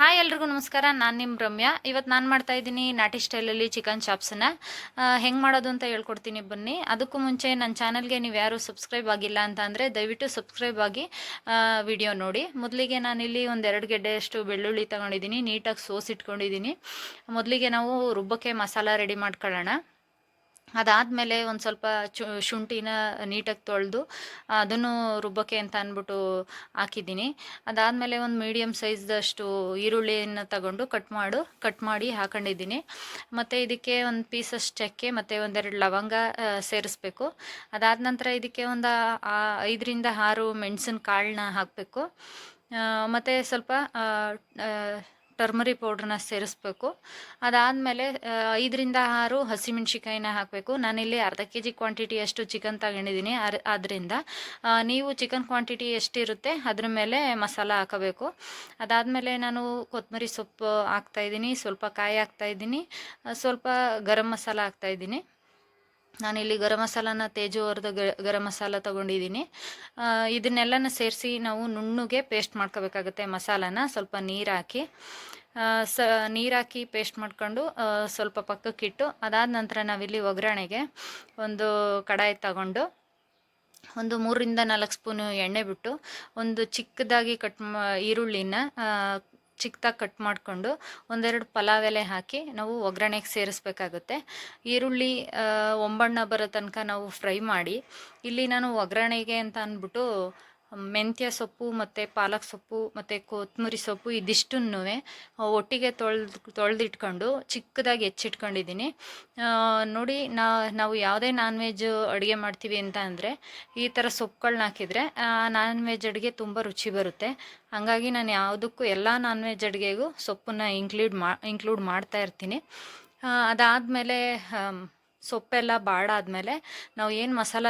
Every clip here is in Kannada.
ಹಾಯ್ ಎಲ್ರಿಗೂ ನಮಸ್ಕಾರ. ನಾನು ನಿಮ್ಮ ರಮ್ಯಾ. ಇವತ್ತು ನಾನು ಮಾಡ್ತಾ ಇದ್ದೀನಿ ನಾಟಿ ಸ್ಟೈಲಲ್ಲಿ ಚಿಕನ್ ಚಾಪ್ಸನ್ನ ಹೆಂಗೆ ಮಾಡೋದು ಅಂತ ಹೇಳ್ಕೊಡ್ತೀನಿ ಬನ್ನಿ. ಅದಕ್ಕೂ ಮುಂಚೆ ನನ್ನ ಚಾನಲ್ಗೆ ನೀವು ಯಾರು ಸಬ್ಸ್ಕ್ರೈಬ್ ಆಗಿಲ್ಲ ಅಂತ ಅಂದರೆ ದಯವಿಟ್ಟು ಸಬ್ಸ್ಕ್ರೈಬ್ ಆಗಿ ವಿಡಿಯೋ ನೋಡಿ. ಮೊದಲಿಗೆ ನಾನಿಲ್ಲಿ ಎರಡು ಗೆಡ್ಡೆಯಷ್ಟು ಬೆಳ್ಳುಳ್ಳಿ ತಗೊಂಡಿದ್ದೀನಿ. ನೀಟಾಗಿ ಸೋಸಿಟ್ಕೊಂಡಿದ್ದೀನಿ ಮೊದಲಿಗೆ ನಾವು ರುಬ್ಬಕ್ಕೆ ಮಸಾಲ ರೆಡಿ ಮಾಡ್ಕೊಳ್ಳೋಣ. ಅದಾದಮೇಲೆ ಒಂದು ಸ್ವಲ್ಪ ಚು, ಶುಂಠಿನ ನೀಟಾಗಿ ತೊಳೆದು ಅದನ್ನು ರುಬ್ಬಕ್ಕೆ ಅಂತ ಅಂದ್ಬಿಟ್ಟು ಹಾಕಿದ್ದೀನಿ. ಅದಾದಮೇಲೆ ಒಂದು ಮೀಡಿಯಮ್ ಸೈಜ್ದಷ್ಟು ಈರುಳ್ಳಿಯನ್ನು ತಗೊಂಡು ಕಟ್ ಮಾಡು ಕಟ್ ಮಾಡಿ ಹಾಕೊಂಡಿದ್ದೀನಿ. ಮತ್ತು ಇದಕ್ಕೆ ಒಂದು ಪೀಸಷ್ಟು ಚಕ್ಕೆ ಮತ್ತು ಒಂದೆರಡು ಲವಂಗ ಸೇರಿಸ್ಬೇಕು. ಅದಾದ ನಂತರ ಇದಕ್ಕೆ ಒಂದು ಐದರಿಂದ ಆರು ಮೆಣಸಿನ ಕಾಳನ್ನ ಹಾಕಬೇಕು ಮತ್ತು ಸ್ವಲ್ಪ ಟರ್ಮರಿ ಪೌಡ್ರನ್ನ ಸೇರಿಸ್ಬೇಕು. ಅದಾದಮೇಲೆ ಐದರಿಂದ ಆರು ಹಸಿಮೆಣ್ಸಿಕಾಯಿನ ಹಾಕಬೇಕು. ನಾನಿಲ್ಲಿ ಅರ್ಧ ಕೆ ಜಿ ಕ್ವಾಂಟಿಟಿಯಷ್ಟು ಚಿಕನ್ ತಗೊಂಡಿದ್ದೀನಿ. ಆದ್ದರಿಂದ ನೀವು ಚಿಕನ್ ಕ್ವಾಂಟಿಟಿ ಎಷ್ಟಿರುತ್ತೆ, ಅದ್ರ ಮೇಲೆ ಮಸಾಲ ಹಾಕಬೇಕು. ಅದಾದಮೇಲೆ ನಾನು ಕೊತ್ತಂಬರಿ ಸೊಪ್ಪು ಹಾಕ್ತಾಯಿದ್ದೀನಿ ಸ್ವಲ್ಪ ಕಾಯಿ ಹಾಕ್ತಾಯಿದ್ದೀನಿ ಸ್ವಲ್ಪ ಗರಂ ಮಸಾಲ ಹಾಕ್ತಾಯಿದ್ದೀನಿ ನಾನಿಲ್ಲಿ ಗರಂ ಮಸಾಲಾನ ತೇಜುವರ್ದ ಗರಂ ಮಸಾಲ ತಗೊಂಡಿದ್ದೀನಿ ಇದನ್ನೆಲ್ಲನ ಸೇರಿಸಿ ನಾವು ನುಣ್ಣಗೆ ಪೇಸ್ಟ್ ಮಾಡ್ಕೋಬೇಕಾಗುತ್ತೆ ಮಸಾಲಾನ, ಸ್ವಲ್ಪ ನೀರು ಹಾಕಿ ಸ ನೀರು ಹಾಕಿ ಪೇಸ್ಟ್ ಮಾಡ್ಕೊಂಡು ಸ್ವಲ್ಪ ಪಕ್ಕಕ್ಕಿಟ್ಟು, ಅದಾದ ನಂತರ ನಾವಿಲ್ಲಿ ಒಗ್ಗರಣೆಗೆ ಒಂದು ಕಡಾಯಿ ತಗೊಂಡು, ಒಂದು ಮೂರರಿಂದ ನಾಲ್ಕು ಸ್ಪೂನು ಎಣ್ಣೆ ಬಿಟ್ಟು, ಒಂದು ಚಿಕ್ಕದಾಗಿ ಕಟ್ ಈರುಳ್ಳಿನ ಚಿಕ್ಕದಾಗಿ ಕಟ್ ಮಾಡಿಕೊಂಡು ಒಂದೆರಡು ಪಲಾವ್ ಎಲೆ ಹಾಕಿ ನಾವು ಒಗ್ಗರಣೆಗೆ ಸೇರಿಸ್ಬೇಕಾಗುತ್ತೆ. ಈರುಳ್ಳಿ ಒಂಬಣ್ಣ ಬರೋ ತನಕ ನಾವು ಫ್ರೈ ಮಾಡಿ, ಇಲ್ಲಿ ನಾನು ಒಗ್ಗರಣೆಗೆ ಅಂತ ಅಂದ್ಬಿಟ್ಟು ಮೆಂತ್ಯ ಸೊಪ್ಪು ಮತ್ತು ಪಾಲಕ್ ಸೊಪ್ಪು ಮತ್ತು ಕೊತ್ತಂಬರಿ ಸೊಪ್ಪು ಇದಿಷ್ಟನ್ನೂ ಒಟ್ಟಿಗೆ ತೊಳೆದು, ತೊಳೆದಿಟ್ಕೊಂಡು ಚಿಕ್ಕದಾಗಿ ಹೆಚ್ಚಿಟ್ಕೊಂಡಿದ್ದೀನಿ. ನೋಡಿ ನಾ, ನಾವು ಯಾವುದೇ ನಾನ್ ವೆಜ್ ಅಡುಗೆ ಮಾಡ್ತೀವಿ ಅಂತ ಅಂದರೆ ಈ ಥರ ಸೊಪ್ಪುಗಳನ್ನ ಹಾಕಿದರೆ ನಾನ್ ವೆಜ್ ಅಡುಗೆ ತುಂಬ ರುಚಿ ಬರುತ್ತೆ. ಹಾಗಾಗಿ ನಾನು ಯಾವುದಕ್ಕೂ ಎಲ್ಲ ನಾನ್ ವೆಜ್ ಅಡುಗೆಗೂ ಸೊಪ್ಪನ್ನು ಇನ್ಕ್ಲೂಡ್ ಮಾ ಇನ್ಕ್ಲೂಡ್ ಮಾಡ್ತಾ ಇರ್ತೀನಿ. ಅದಾದಮೇಲೆ ಸೊಪ್ಪೆಲ್ಲ ಬಾಡಾದ್ಮೇಲೆ ನಾವು ಏನು ಮಸಾಲ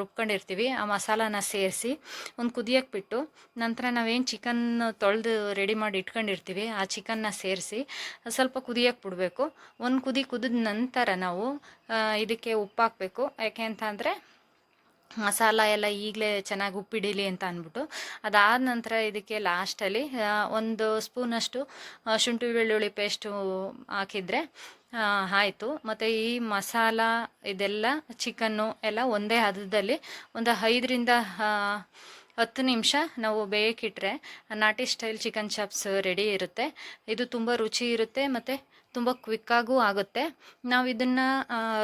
ರುಬ್ಕೊಂಡಿರ್ತೀವಿ, ಆ ಮಸಾಲಾನ ಸೇರಿಸಿ ಒಂದು ಕುದಿಯೋಕೆ ಬಿಟ್ಟು ನಂತರ ನಾವೇನು ಚಿಕನ್ ತೊಳೆದು ರೆಡಿ ಮಾಡಿ ಇಟ್ಕೊಂಡಿರ್ತೀವಿ, ಆ ಚಿಕನ್ನ ಸೇರಿಸಿ ಸ್ವಲ್ಪ ಕುದಿಯೋಕೆ ಬಿಡಬೇಕು ಒಂದು ಕುದಿ ಕುದಿದ ನಂತರ ನಾವು ಇದಕ್ಕೆ ಉಪ್ಪು ಹಾಕಬೇಕು ಯಾಕೆ ಅಂತ ಅಂದರೆ ಮಸಾಲ ಎಲ್ಲ ಈಗಲೇ ಚೆನ್ನಾಗಿ ಉಪ್ಪಿಡೀಲಿ ಅಂತ ಅಂದ್ಬಿಟ್ಟು. ಅದಾದ ನಂತರ ಇದಕ್ಕೆ ಲಾಸ್ಟಲ್ಲಿ ಒಂದು ಸ್ಪೂನಷ್ಟು ಶುಂಠಿ ಬೆಳ್ಳುಳ್ಳಿ ಪೇಸ್ಟು ಹಾಕಿದರೆ ಆಯಿತು. ಮತ್ತು ಈ ಮಸಾಲ, ಇದೆಲ್ಲ ಚಿಕನ್ನು ಎಲ್ಲ ಒಂದೇ ಹದದಲ್ಲಿ ಒಂದು ಐದರಿಂದ ಹತ್ತು ನಿಮಿಷ ನಾವು ಬೇಯಕ್ಕಿಟ್ರೆ ನಾಟಿ ಸ್ಟೈಲ್ ಚಿಕನ್ ಚಾಪ್ಸ್ ರೆಡಿ ಇರುತ್ತೆ. ಇದು ತುಂಬ ರುಚಿ ಇರುತ್ತೆ ಮತ್ತು ತುಂಬ ಕ್ವಿಕ್ಕಾಗೂ ಆಗುತ್ತೆ. ನಾವು ಇದನ್ನು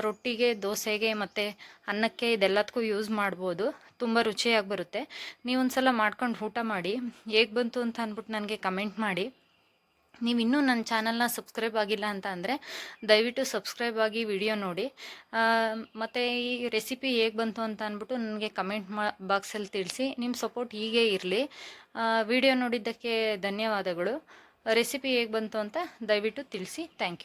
ರೊಟ್ಟಿಗೆ, ದೋಸೆಗೆ ಮತ್ತು ಅನ್ನಕ್ಕೆ ಇದೆಲ್ಲದಕ್ಕೂ ಯೂಸ್ ಮಾಡ್ಬೋದು. ತುಂಬ ರುಚಿಯಾಗಿ ಬರುತ್ತೆ. ನೀವೊಂದು ಸಲ ಮಾಡ್ಕೊಂಡು ಊಟ ಮಾಡಿ, ಹೇಗೆ ಬಂತು ಅಂತ ಅಂದ್ಬಿಟ್ಟು ನನಗೆ ಕಮೆಂಟ್ ಮಾಡಿ. ನೀವು ಇನ್ನೂ ನನ್ನ ಚಾನಲ್ನ ಸಬ್ಸ್ಕ್ರೈಬ್ ಆಗಿಲ್ಲ ಅಂತ ಅಂದರೆ ದಯವಿಟ್ಟು ಸಬ್ಸ್ಕ್ರೈಬ್ ಆಗಿ ವಿಡಿಯೋ ನೋಡಿ. ಮತ್ತು ಈ ರೆಸಿಪಿ ಹೇಗೆ ಬಂತು ಅಂತ ಅಂದ್ಬಿಟ್ಟು ನನಗೆ ಕಮೆಂಟ್ ಮಾ, ಬಾಕ್ಸಲ್ಲಿ ತಿಳಿಸಿ. ನಿಮ್ಮ ಸಪೋರ್ಟ್ ಹೀಗೆ ಇರಲಿ. ವಿಡಿಯೋ ನೋಡಿದ್ದಕ್ಕೆ ಧನ್ಯವಾದಗಳು. ರೆಸಿಪಿ ಹೇಗೆ ಬಂತು ಅಂತ ದಯವಿಟ್ಟು ತಿಳಿಸಿ. Thank you.